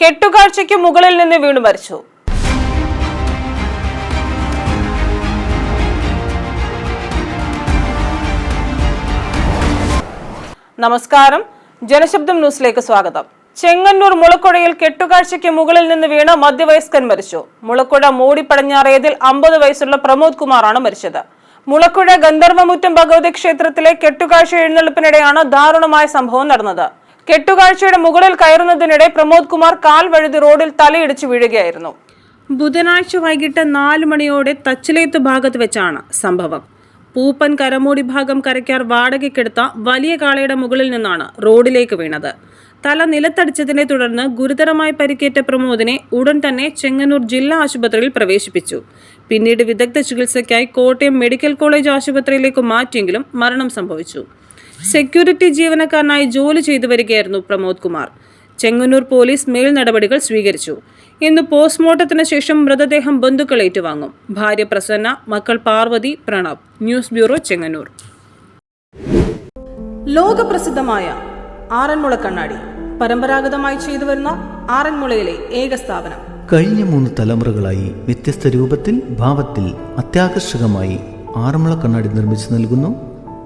കെട്ടുകാഴ്ചയ്ക്ക് മുകളിൽ നിന്ന് വീണു മരിച്ചു. നമസ്കാരം. ജനശബ്ദം ന്യൂസിലേക്ക് സ്വാഗതം. ചെങ്ങന്നൂർ മുളക്കുഴയിൽ കെട്ടുകാഴ്ചയ്ക്ക് മുകളിൽ നിന്ന് വീണ് മധ്യവയസ്കൻ മരിച്ചു. മുളക്കുഴ മൂടി പടിഞ്ഞാറേതിൽ അമ്പത് വയസ്സുള്ള പ്രമോദ് കുമാറാണ് മരിച്ചത്. മുളക്കുഴ ഗന്ധർവമുറ്റം ഭഗവതി ക്ഷേത്രത്തിലെ കെട്ടുകാഴ്ച എഴുന്നള്ളിപ്പിനിടെയാണ് ദാരുണമായ സംഭവം നടന്നത്. കെട്ടുകാഴ്ചയുടെ മുകളിൽ കയറുന്നതിനിടെ പ്രമോദ് കുമാർ കാൽ വഴുതി റോഡിൽ തലയിടിച്ച് വീഴുകയായിരുന്നു. ബുധനാഴ്ച വൈകിട്ട് നാല് മണിയോടെ തച്ചിലേത്ത് ഭാഗത്ത് വെച്ചാണ് സംഭവം. പൂപ്പൻ കരമൂടി ഭാഗം കരയ്ക്കാർ വാടകയ്ക്കെടുത്ത വലിയ കാളയുടെ മുകളിൽ നിന്നാണ് റോഡിലേക്ക് വീണത്. തല നിലത്തടിച്ചതിനെ തുടർന്ന് ഗുരുതരമായി പരിക്കേറ്റ പ്രമോദിനെ ഉടൻ തന്നെ ചെങ്ങന്നൂർ ജില്ലാ ആശുപത്രിയിൽ പ്രവേശിപ്പിച്ചു. പിന്നീട് വിദഗ്ധ ചികിത്സയ്ക്കായി കോട്ടയം മെഡിക്കൽ കോളേജ് ആശുപത്രിയിലേക്ക് മാറ്റിയെങ്കിലും മരണം സംഭവിച്ചു. സെക്യൂരിറ്റി ജീവനക്കാരനായി ജോലി ചെയ്തു വരികയായിരുന്നു പ്രമോദ് കുമാർ. ചെങ്ങന്നൂർ പോലീസ് മേൽ നടപടികൾ സ്വീകരിച്ചു. ഇന്ന് പോസ്റ്റ്മോർട്ടത്തിന് ശേഷം മൃതദേഹം ബന്ധുക്കൾ ഏറ്റുവാങ്ങും. ഭാര്യ പ്രസന്ന മക്കൾ Parvathy Pranav. News bureau Chengannur. ലോകപ്രസിദ്ധമായ Aranmula കണ്ണാടി. പരമ്പരാഗതമായി ചെയ്തു വരുന്ന ആറന്മുളയിലെ ഏക സ്ഥാപനം. കഴിഞ്ഞ മൂന്ന് തലമുറകളായി വ്യത്യസ്ത രൂപത്തിൽ ഭാവത്തിൽ അത്യാകർഷകമായി ആറന്മുള കണ്ണാടി നിർമ്മിച്ചു നൽകുന്നു.